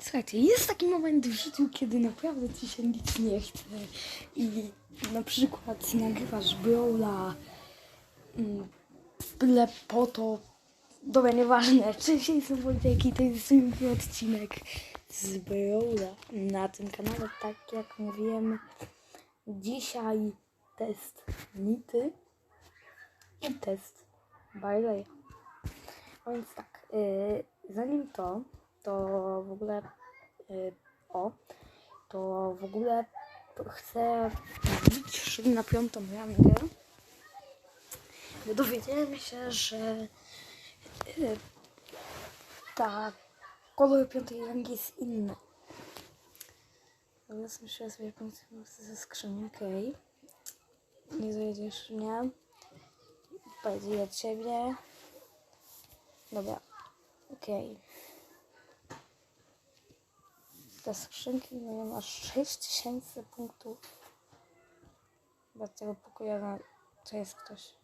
Słuchajcie, jest taki moment w życiu, kiedy naprawdę ci się nic nie chce i na przykład nagrywasz Brawla mm, byle po to, dobra, nieważne, dzisiaj są polityki, to jest drugi odcinek z Brawla na tym kanale, tak jak mówiłem, dzisiaj test Nity i test Barleya. Więc tak, yy, zanim to, to w ogóle yy, o, to w ogóle chcę wbić szybko na piątą rangę, bo dowiedziałem się, że yy, ta kolor piątej rangi jest inny. Teraz muszę sobie pomóc ze skrzyni, okej. Nie zajedziesz mnie. Od ciebie. Dobra, okej. Te skrzynki mają aż 6000 punktów. Chyba tego pokoju na... To jest ktoś.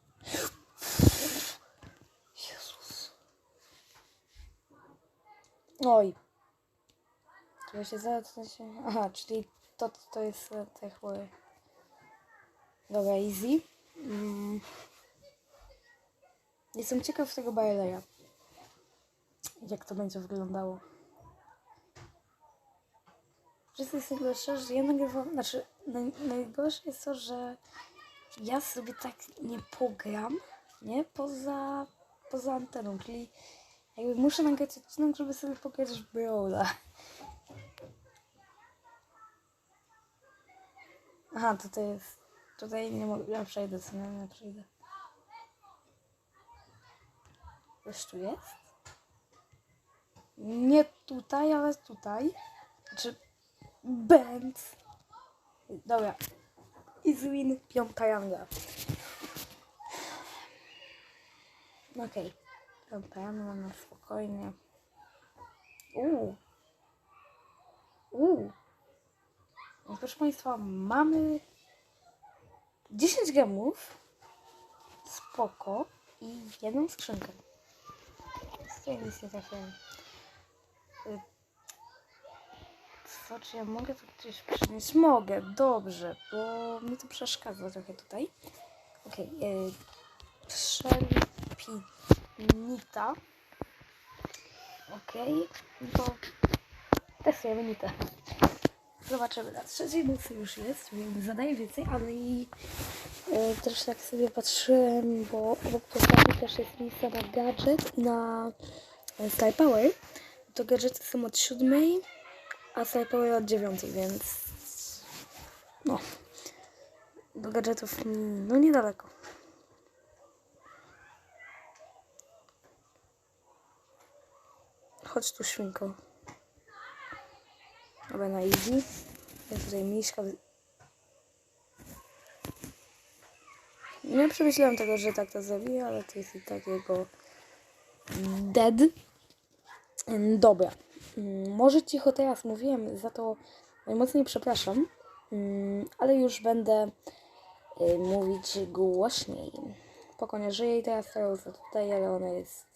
Jezus. Oj. To się się- Aha, czyli to, to jest e, te chmury. Dobra, easy. Mm. Jestem ciekaw tego Barleya. Jak to będzie wyglądało. Wszyscy jest najgorsze, że ja nagrywam, znaczy naj, najgorsze jest to, że ja sobie tak nie pogram, nie? Poza, poza anteną, czyli jakby muszę nagrać odcinek, żeby sobie w Brawla. Aha, tutaj jest, tutaj nie mogę, ja przejdę sobie, ja przejdę. Coś tu jest? Nie tutaj, ale tutaj. Znaczy, Benz. Dobra. Izwin, piąta ranga. Okej. Piąta ranga na spokojnie. Uuu. Uuu. No, Proszę Państwa, mamy 10 gemów. Spoko. I jedną skrzynkę. Z tej listy trafiłem. Co, czy ja mogę to gdzieś przynieść? Mogę, dobrze, bo mi to przeszkadza trochę tutaj. Okej, okay, Przelipinita. Okej, okay, to testujemy nitę. Zobaczymy, na trzeciej nocy już jest, więc zadaję więcej, ale i e, też tak sobie patrzyłem, bo obok postaci też jest lista na gadżet na e, Sky Power. To gadżety są od siódmej, a Power od dziewiątej, więc no, do gadżetów no niedaleko. Chodź tu świnko. Dobra, na easy. Ja tutaj wy- Nie przemyślałem tego, że tak to zrobię, ale to jest i tak jego dead. Dobra. Mm, Może cicho teraz mówiłem, za to najmocniej przepraszam, Mm, ale już będę y, mówić głośniej. Poko nie żyje i teraz Rosa tutaj, ale ona jest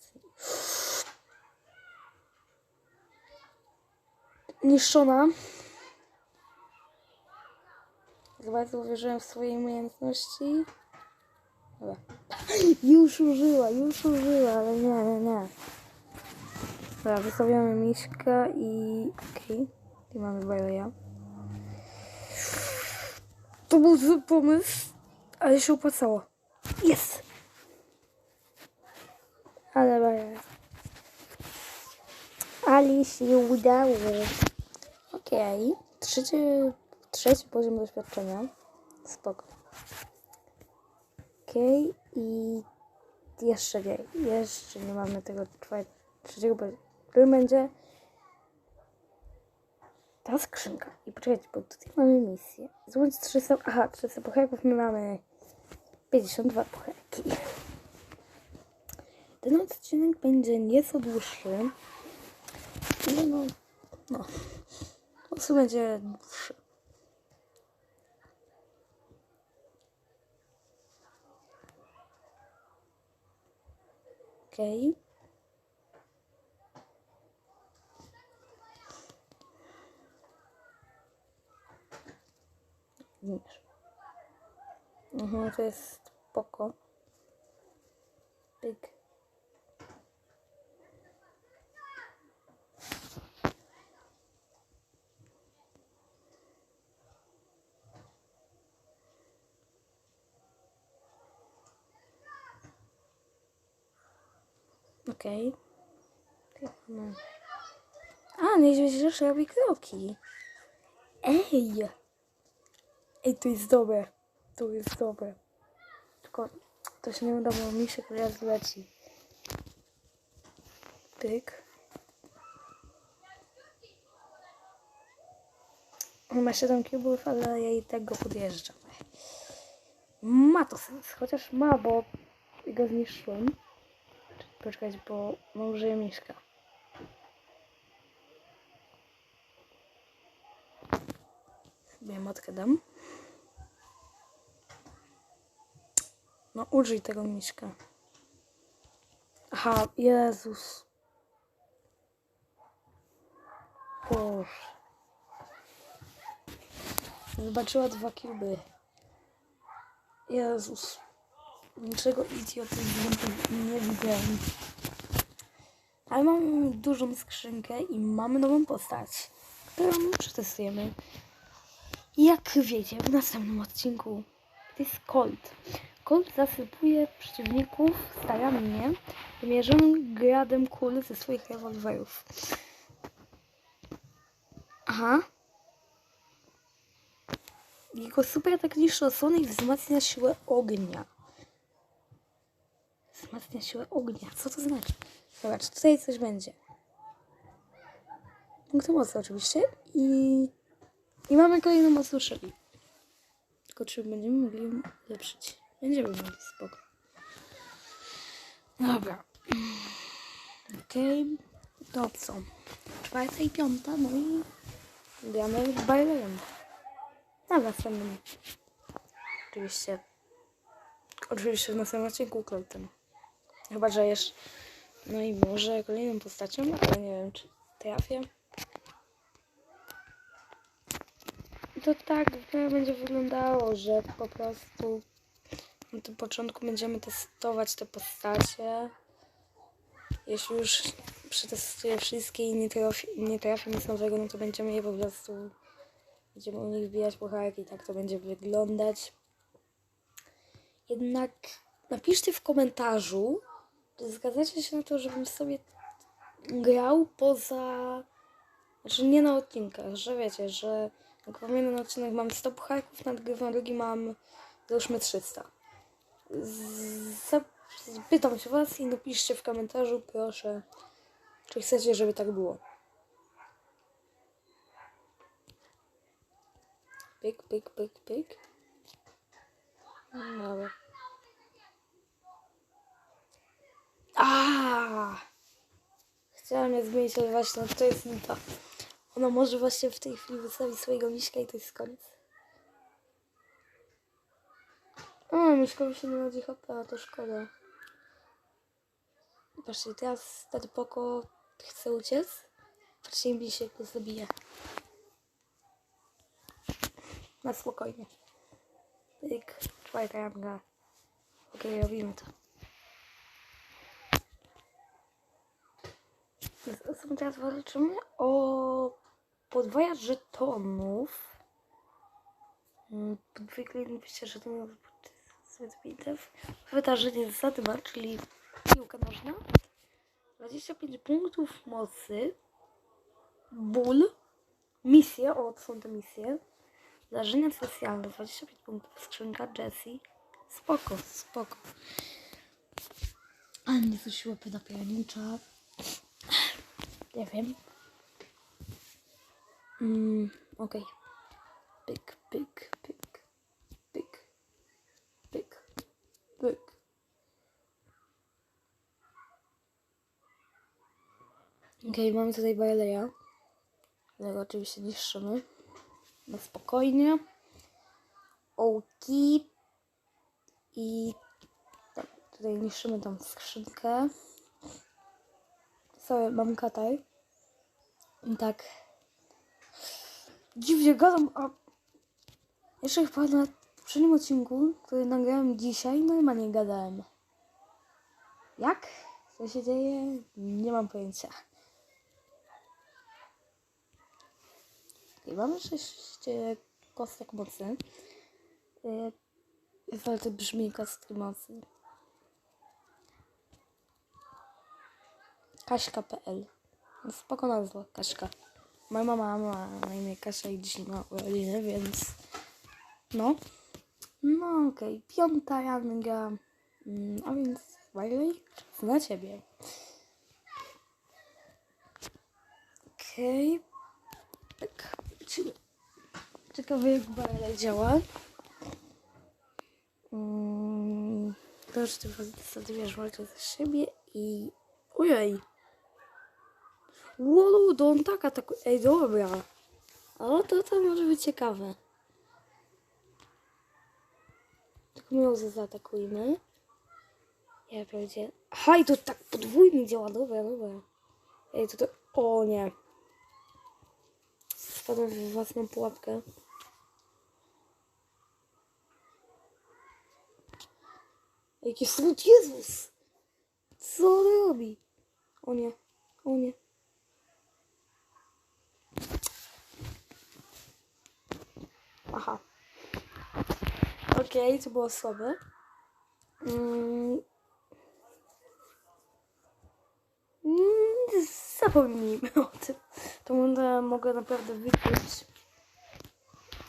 niszczona. Za bardzo uwierzyłem w swoje umiejętności. Dobra. Już użyła, już użyła, ale nie, nie, nie. Dobra, wystawiamy miśka i... Okej. Okay. I mamy Barleya. To był zły pomysł, ale się opłacało. Jest! Ale Barleya. Ali się udało. Okej. Trzeci, trzeci poziom doświadczenia. Spoko. Okej. I jeszcze nie. Jeszcze nie mamy tego trzeciego poziomu. Który będzie ta skrzynka. I poczekajcie, bo tutaj mamy misję. Złącz 300... Aha, 300 pucharków. My mamy 52 pucharki. Ten odcinek będzie nieco dłuższy. No, no, no. Po prostu będzie dłuższy. Okej. Zniszcz. Mhm, to jest spoko. Pyk. Okej. No. A, niedźwiedź też robi kroki. Ej! Ej, to jest dobre. To jest dobre. Tylko to się nie uda, bo mi się teraz leci. Pyk. On ma 7 kubów, ale ja i tak go podjeżdżam. Ma to sens, chociaż ma, bo go zniszczyłem. Poczekać, bo mam użyję miszka. Sobie motkę dam. No użyj tego miszka. Aha, Jezus. Boże. Zobaczyła dwa kuby. Jezus. Niczego idiotyzmu tu nie widziałem. Ale mamy dużą skrzynkę i mamy nową postać, którą przetestujemy. Jak wiecie, w następnym odcinku to jest Colt. Colt zasypuje przeciwników starannie wymierzonym gradem kul ze swoich rewolwerów. Aha. Jego super atak niszczy osłony i wzmacnia siłę ognia. Wzmacnia siłę ognia. Co to znaczy? Zobacz, tutaj coś będzie. Punkty mocy oczywiście. I, i mamy kolejną szybi. Tylko czy będziemy mogli ją ulepszyć? Będziemy mogli, spoko. Dobra. Okej. To co? Czwarta i piąta, no i gramy w Bayern. Na następnym. Oczywiście. Oczywiście w następnym odcinku Cloutem. Chyba, że jeszcze. No i może kolejną postacią, ale nie wiem, czy trafię. To tak będzie wyglądało, że po prostu na tym początku będziemy testować te postacie. Jeśli już przetestuję wszystkie i nie trafi, nie trafię nic nowego, no to będziemy je po prostu będziemy u nich wbijać pucharki i tak to będzie wyglądać. Jednak napiszcie w komentarzu, czy zgadzacie się na to, żebym sobie grał poza... Znaczy nie na odcinkach, że wiecie, że jak mam jeden odcinek mam 100 pucharków, na na drugi mam załóżmy 300. Zapytam się was i napiszcie w komentarzu, proszę, czy chcecie, żeby tak było. Pyk, pyk, pyk, pyk. Dobra. A! Chciałam je zmienić, ale właśnie to jest lipa. Ona może właśnie w tej chwili wystawić swojego miśka i to jest koniec. O, miśkowi się nie nadzi HP, a to szkoda. Patrzcie, teraz ten poko chce uciec. Patrzcie, mi się go zabije. Na spokojnie. Pyk, czwarta ranga. Okej, robimy to. Z- Teraz walczymy o podwajacz żetonów. Mm, Podwójnie pisze żetonów zbyt bitew. Wydarzenie z zadyma, czyli piłka nożna. 25 punktów mocy. Ból. Misje, o są te misje. Zdarzenia specjalne, 25 punktów. Skrzynka Jessie. Spoko, spoko. Ale mnie tu siła pedapiernicza. Nie wiem. Mm, okej. Pyk, pyk, pyk. Pyk. Pyk. Pyk. Okej, mamy tutaj Baileya. Którego oczywiście niszczymy. Na spokojnie. Ołki. I tak, tutaj niszczymy tą skrzynkę. Sorry, mam kataj. I tak. Dziwnie gadam, a Jeszcze chyba na poprzednim odcinku, który nagrałem dzisiaj, normalnie gadałem. Jak? Co się dzieje? Nie mam pojęcia. I mamy sześć e, kostek mocy. E, Ale to brzmi kostki mocy. Kaśka.pl No Spoko nazwa, Kaśka. Moja mama ma na imię Kasia i dzisiaj ma urodziny, więc no. No okej, piąta ranga. Mm, A więc Wiley, na ciebie. Okej. Tak. Cie- Ciekawe jak Wiley działa. Mm, to już ty sobie wiesz, walczę za siebie i... Ojej. Łolu, to on tak atakuje. Ej, dobra. O, to to może być ciekawe. Tylko miałże zaatakujmy. Ja powiedziałem. Aha, to tak podwójnie działa. Dobra, dobra. Ej, to to... O nie. Spadłem w własną pułapkę. Jaki słód Jezus! Co on robi? O nie, o nie. Aha. Okej, to było słabe. Mm. Mm, Zapomnijmy o tym. To mogę naprawdę wykryć.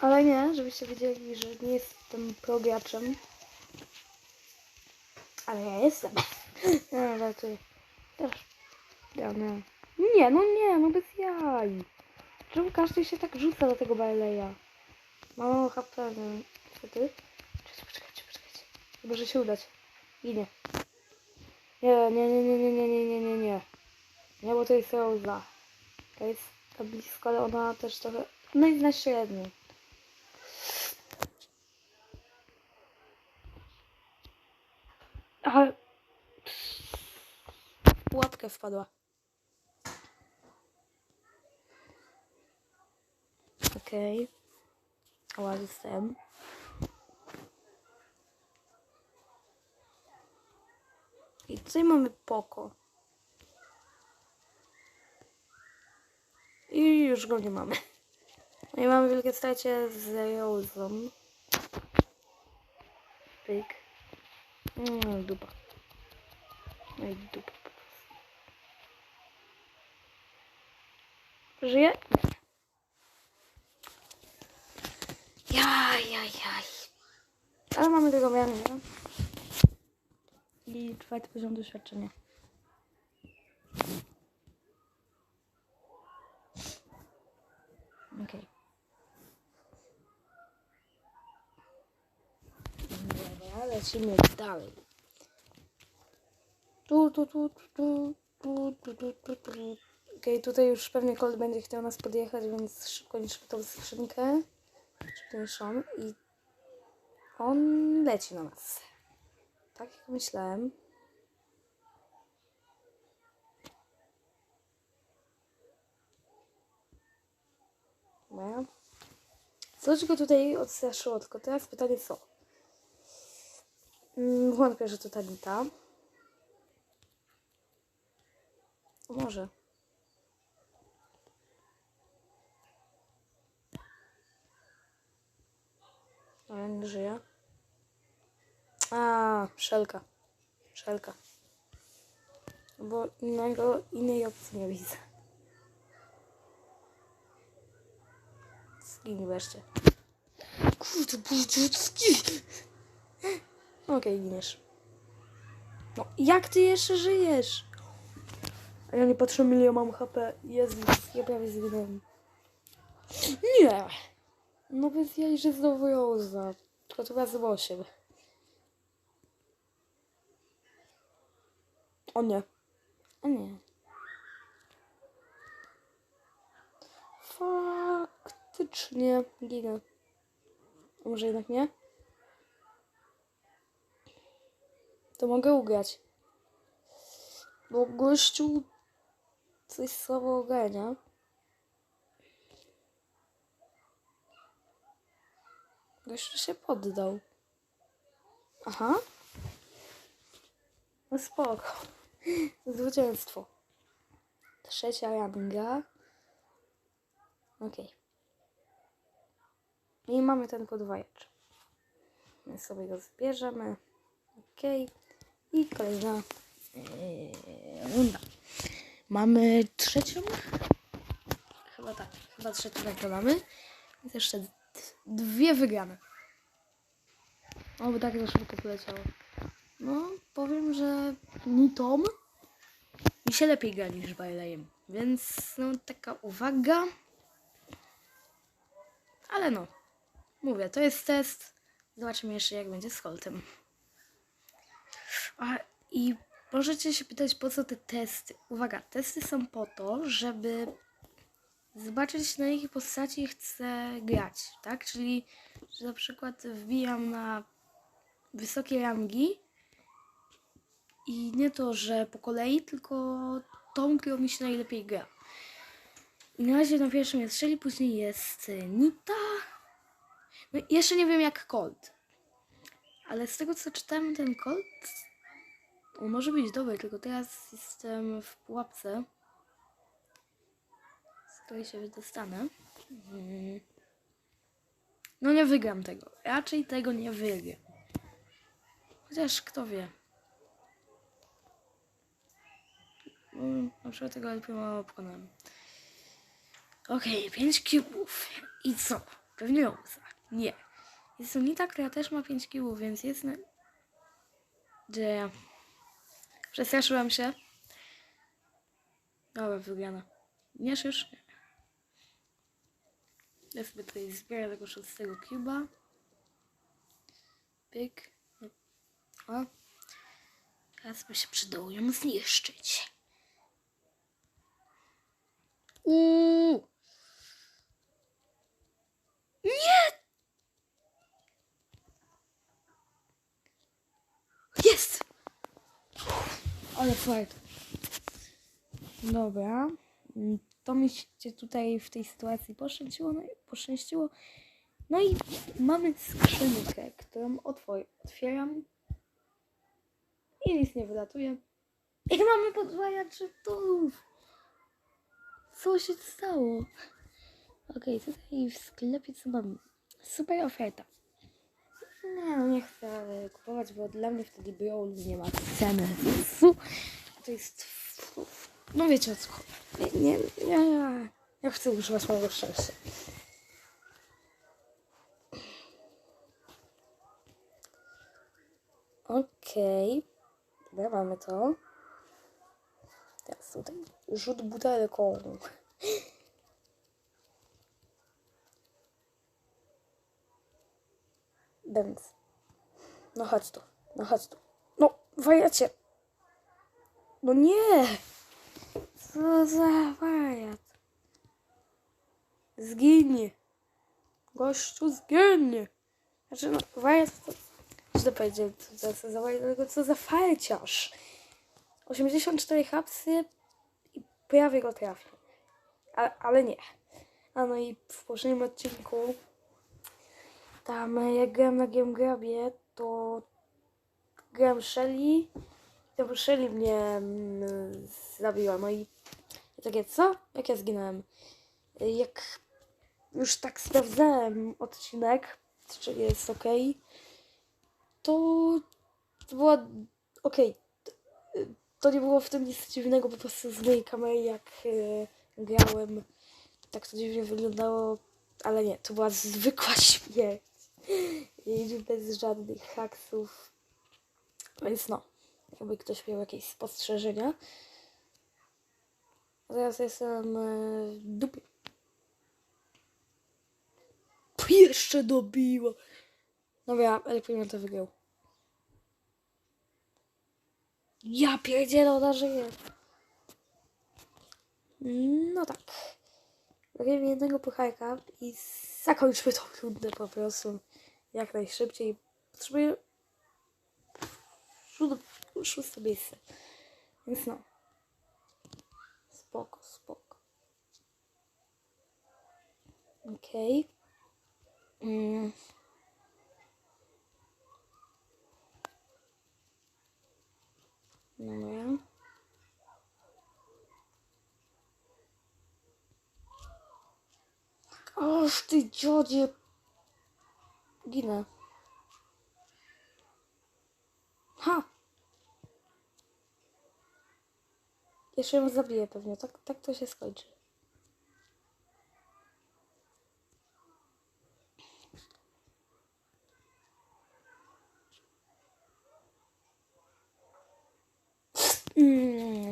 Ale nie, żebyście wiedzieli, że nie jestem prograczem. Ale ja jestem. Nie, raczej. Też. Ja nie. Nie, no nie, no bez jaj. Czemu każdy się tak rzuca do tego Barleya? Mało HP, no. Ty? Czekajcie, poczekajcie, poczekajcie. Może się udać. Ginie. Nie, nie, nie, nie, nie, nie, nie, nie, nie, nie. Nie, bo to jest Rosa. To jest ta blisko, ale ona też trochę... No i na średnio. Ale... W pułapkę wpadła. Okej. Okay. Ała, I tutaj mamy poko. I już go nie mamy. No i mamy wielkie starcie z Rose'ą. Pyk. Mm, dupa. No i dupa. Żyje? Jaj, jaj, jaj. Ale mamy tego miarę. I czwarty poziom doświadczenia. Okej. Dobra, lecimy dalej. Tu, tu, tu, tu, tu, tu, tu, tu. Okej, tutaj już pewnie Colt będzie chciał nas podjechać, więc szybko niszczymy tą skrzynkę. Szybko i on leci na nas. Tak jak myślałem. Dobra. Coś go tutaj odstraszyło, tylko teraz pytanie co? Mm, wątpię, że to Tanita. Może. Ale nie żyje. A, szelka. Szelka. Bo innego, innej opcji nie widzę. Zgiń wreszcie. Kurde, budziutski. Okej, giniesz. No, jak ty jeszcze żyjesz? A ja nie patrzę, ile ja mam HP. Jezus, ja prawie zginąłem. Nie! No bez jaj, że znowu Rosa. Tylko to razy 8. O nie. O nie. Faktycznie ginę. A może jednak nie? To mogę ugrać. Bo gościu coś słabo ogarnia. Gościu się poddał. Aha. No spoko. Zwycięstwo. Trzecia ranga. Okej. I mamy ten podwajacz. My sobie go zbierzemy. Okej. I kolejna yy, runda. Mamy trzecią? Chyba tak. Chyba trzecią rangę mamy. Jest jeszcze dwie wygrane. O, bo tak to szybko poleciało. No, powiem, że ni Tom mi się lepiej gra niż Bailejem. Więc no, taka uwaga. Ale no, mówię, to jest test. Zobaczymy jeszcze, jak będzie z Coltem. A i możecie się pytać, po co te testy? Uwaga, testy są po to, żeby zobaczyć, na jakiej postaci chcę grać, tak? Czyli, że na przykład wbijam na wysokie rangi i nie to, że po kolei, tylko tą, którą mi się najlepiej gra. I na razie na pierwszym jest Shelly, później jest Nita. No jeszcze nie wiem jak Colt. Ale z tego co czytałem, ten Colt on może być dobry, tylko teraz jestem w pułapce, z której się wydostanę. Mm. No nie wygram tego. Raczej tego nie wygram. Chociaż kto wie. Mm, Na przykład tego LP mało pokonałem. Okej, 5 cubów. I co? Pewnie Rosa. Nie. Jest Unita, która też ma 5 cubów, więc jest na... Gdzie? Przestraszyłam się. Dobra, wygrana. Nie już? Nie. Ja sobie tutaj zbiorę tego szóstego cuba. Pyk. O. Teraz by się przydało ją zniszczyć. Uuu. Nie! Jest! Ale fajnie. Dobra. To mi się tutaj w tej sytuacji poszczęściło. No i poszczęściło. No i mamy skrzynkę, którą otwieram. I nic nie wylatuje. I mamy podwajacz żetów. Co się stało? Okej, tutaj w sklepie co mam? Super oferta. No nie chcę kupować, bo dla mnie wtedy Brawl nie ma ceny. To jest... No wiecie o co chodzi. Nie, nie, nie. Ja chcę używać mojego szczęścia. Okej. Dobra, mamy to. Tutaj rzut butelką. Bęc. No chodź tu, no chodź tu. No, wariacie. No nie! Co za wariat? Zginie. Gościu zginie. Znaczy, no, wariat to... Źle powiedziałem, co za wariat, tylko co za farciarz. 84 hapsy prawie go trafił. A, ale nie. A no i w poprzednim odcinku tam jak grałem na Gamegrabie, to grałem Shelly to Shelly mnie mm, zabiła. No i takie, co? Jak ja zginąłem? Jak już tak sprawdzałem odcinek, czy jest ok, to, to była ok. To nie było w tym nic dziwnego, po prostu z mojej kamery, jak y, grałem, tak to dziwnie wyglądało, ale nie, to była zwykła śmierć. I bez żadnych haksów. Więc no, jakby ktoś miał jakieś spostrzeżenia. Teraz jestem e, w dupie. Jeszcze dobiło. Dobra, Elektronik to wygrał. Ja pierdzielę, ona żyje. No tak. Weźmiemy jednego pucharka i zakończmy tą rundę po prostu jak najszybciej. Potrzebuję szóste, miejsce. Więc no. Spoko, spoko. Okej. Mm. Dobra. Oż ty dziodzie. Ginę. Ha! Jeszcze ją zabiję pewnie. Tak, tak to się skończy.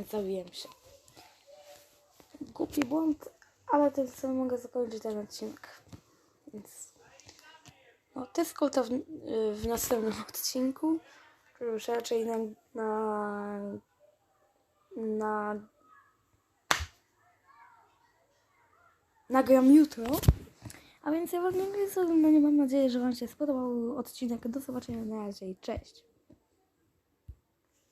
Zabiłem się. Głupi błąd, ale tym samym mogę zakończyć ten odcinek. Więc. No, Tesco to w, w następnym odcinku. Już raczej na. na. na nagram jutro. A więc ja wam dziękuję za oglądanie. Mam nadzieję, że wam się spodobał odcinek. Do zobaczenia na razie i cześć.